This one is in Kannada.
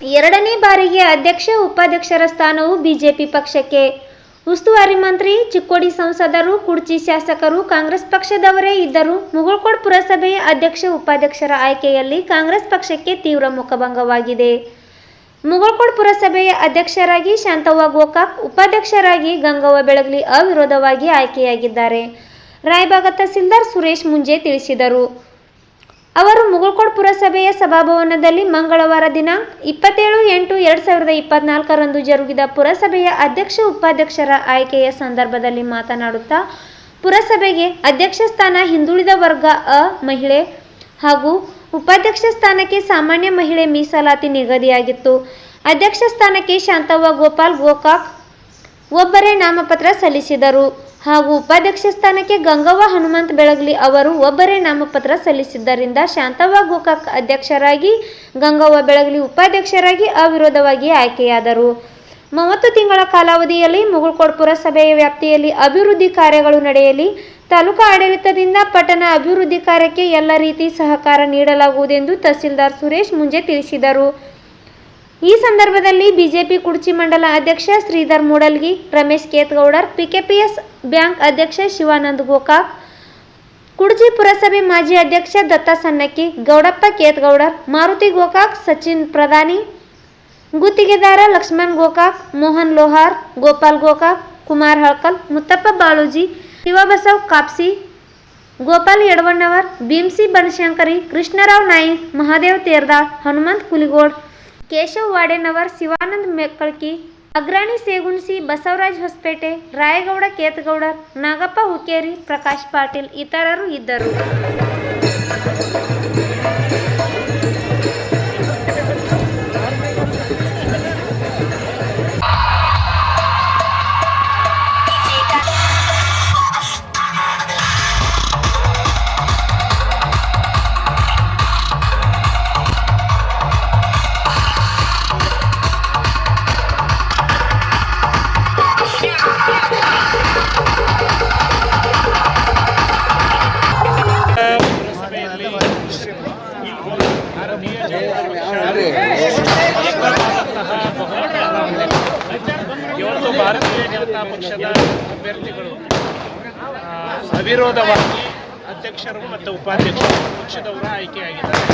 ಎರಡನೇ ಬಾರಿಗೆ ಅಧ್ಯಕ್ಷ ಉಪಾಧ್ಯಕ್ಷರ ಸ್ಥಾನವು ಬಿಜೆಪಿ ಪಕ್ಷಕ್ಕೆ. ಉಸ್ತುವಾರಿ ಮಂತ್ರಿ, ಚಿಕ್ಕೋಡಿ ಸಂಸದರು ಕುರ್ಚಿ ಶಾಸಕರು, ಕಾಂಗ್ರೆಸ್ ಪಕ್ಷದವರೇ ಇದ್ದರೂ. ಮುಗುಳ್ಕೋಡ್ ಪುರಸಭೆಯ ಅಧ್ಯಕ್ಷ ಉಪಾಧ್ಯಕ್ಷರ ಆಯ್ಕೆಯಲ್ಲಿ ಕಾಂಗ್ರೆಸ್ ಪಕ್ಷಕ್ಕೆ ತೀವ್ರ ಮುಖಭಂಗವಾಗಿದೆ. ಮುಗಳ್ಕೋಡ್ ಪುರಸಭೆಯ ಅಧ್ಯಕ್ಷರಾಗಿ ಶಾಂತವ್ವ ಗೋಕಾಕ್, ಉಪಾಧ್ಯಕ್ಷರಾಗಿ ಗಂಗವ್ವ ಬೆಳಗಲಿ ಅವಿರೋಧವಾಗಿ ಆಯ್ಕೆಯಾಗಿದ್ದಾರೆ. ರಾಯಭಾಗ ತಹಸೀಲ್ದಾರ್ ಸುರೇಶ್ ಮುಂಜೆ ತಿಳಿಸಿದರು. ಅವರು ಮುಗಳಕೋಡ್ ಪುರಸಭೆಯ ಸಭಾಭವನದಲ್ಲಿ ಮಂಗಳವಾರ ದಿನಾಂಕ ಇಪ್ಪತ್ತೇಳು ಎಂಟು ಎರಡು ಸಾವಿರದ ಇಪ್ಪತ್ನಾಲ್ಕರಂದು ಜರುಗಿದ ಪುರಸಭೆಯ ಅಧ್ಯಕ್ಷ ಉಪಾಧ್ಯಕ್ಷರ ಆಯ್ಕೆಯ ಸಂದರ್ಭದಲ್ಲಿ ಮಾತನಾಡುತ್ತಾ, ಪುರಸಭೆಗೆ ಅಧ್ಯಕ್ಷ ಸ್ಥಾನ ಹಿಂದುಳಿದ ವರ್ಗ ಅ, ಮಹಿಳೆ ಹಾಗೂ ಉಪಾಧ್ಯಕ್ಷ ಸ್ಥಾನಕ್ಕೆ ಸಾಮಾನ್ಯ ಮಹಿಳೆ ಮೀಸಲಾತಿ ನಿಗದಿಯಾಗಿತ್ತು. ಅಧ್ಯಕ್ಷ ಸ್ಥಾನಕ್ಕೆ ಶಾಂತವ್ವ ಗೋಪಾಲ್ ಗೋಕಾಕ್ ಒಬ್ಬರೇ ನಾಮಪತ್ರ ಸಲ್ಲಿಸಿದರು. ಹಾಗೂ ಉಪಾಧ್ಯಕ್ಷ ಸ್ಥಾನಕ್ಕೆ ಗಂಗವ್ವ ಹನುಮಂತ್ ಬೆಳಗಲಿ ಅವರು ಒಬ್ಬರೇ ನಾಮಪತ್ರ ಸಲ್ಲಿಸಿದ್ದರಿಂದ ಶಾಂತವ್ವ ಗೋಕಾಕ್ ಅಧ್ಯಕ್ಷರಾಗಿ ಗಂಗವ್ವ ಬೆಳಗಲಿ ಉಪಾಧ್ಯಕ್ಷರಾಗಿ ಅವಿರೋಧವಾಗಿ ಆಯ್ಕೆಯಾದರು. ಮೂವತ್ತು ತಿಂಗಳ ಕಾಲಾವಧಿಯಲ್ಲಿ ಮುಗುಳ್ಕೋಡ್ ಪುರಸಭೆಯ ವ್ಯಾಪ್ತಿಯಲ್ಲಿ ಅಭಿವೃದ್ಧಿ ಕಾರ್ಯಗಳು ನಡೆಯಲಿ, ತಾಲೂಕು ಆಡಳಿತದಿಂದ ಪಟ್ಟಣ ಅಭಿವೃದ್ಧಿ ಕಾರ್ಯಕ್ಕೆ ಎಲ್ಲ ರೀತಿ ಸಹಕಾರ ನೀಡಲಾಗುವುದೆಂದು ತಹಸೀಲ್ದಾರ್ ಸುರೇಶ್ ಮುಂಜೆ ತಿಳಿಸಿದರು. ಈ ಸಂದರ್ಭದಲ್ಲಿ ಬಿಜೆಪಿ ಕುಡ್ಚಿ ಮಂಡಲ ಅಧ್ಯಕ್ಷ ಶ್ರೀಧರ್ ಮೂಡಲ್ಗಿ, ರಮೇಶ್ ಕೇತ್ಗೌಡರ್, ಪಿಕೆಪಿಎಸ್ ಬ್ಯಾಂಕ್ ಅಧ್ಯಕ್ಷ ಶಿವಾನಂದ್ ಗೋಕಾಕ್, ಕುಡ್ಚಿ ಪುರಸಭೆ ಮಾಜಿ ಅಧ್ಯಕ್ಷ ದತ್ತ ಸನ್ನಕ್ಕಿ ಗೌಡಪ್ಪ ಕೇತ್ಗೌಡರ್, ಮಾರುತಿ ಗೋಕಾಕ್ ಸಚಿನ್ ಪ್ರಧಾನಿ, ಗುತ್ತಿಗೆದಾರ ಲಕ್ಷ್ಮಣ್ ಗೋಕಾಕ್, ಮೋಹನ್ ಲೋಹಾರ್, ಗೋಪಾಲ್ ಗೋಕಾಕ್, ಕುಮಾರ್ ಹಳ್ಕಲ್, ಮುತ್ತಪ್ಪ ಬಾಳೂಜಿ ಶಿವಬಸವ್ ಕಾಪ್ಸಿ, ಗೋಪಾಲ್ ಯಡವಣ್ಣವರ್, ಭೀಮ್ಸಿ ಬನಶಂಕರಿ, ಕೃಷ್ಣರಾವ್ ನಾಯಿಕ್, ಮಹಾದೇವ್ ತೇರ್ದಾಳ್, ಹನುಮಂತ್ ಕುಲಿಗೋಡ್ ಕೇಶವ್ ವಾಡೆನವರ್, ಶಿವಾನಂದ್ ಮೆಕ್ಕಳ್ಕಿ, ಅಗ್ರಾಣಿ ಸೇಗುಣಸಿ, ಬಸವರಾಜ್ ಹೊಸಪೇಟೆ, ರಾಯಗೌಡ ಕೇತಗೌಡ ನಾಗಪ್ಪ ಹುಕ್ಕೇರಿ, ಪ್ರಕಾಶ್ ಪಾಟೀಲ್ ಇತರರು ಇದ್ದರು. ಇವತ್ತು ಭಾರತೀಯ ಜನತಾ ಪಕ್ಷದ ಅಭ್ಯರ್ಥಿಗಳು ಅವಿರೋಧವಾಗಿ ಅಧ್ಯಕ್ಷರು ಮತ್ತು ಉಪಾಧ್ಯಕ್ಷರು ಪಕ್ಷದವರು ಆಯ್ಕೆಯಾಗಿದ್ದಾರೆ.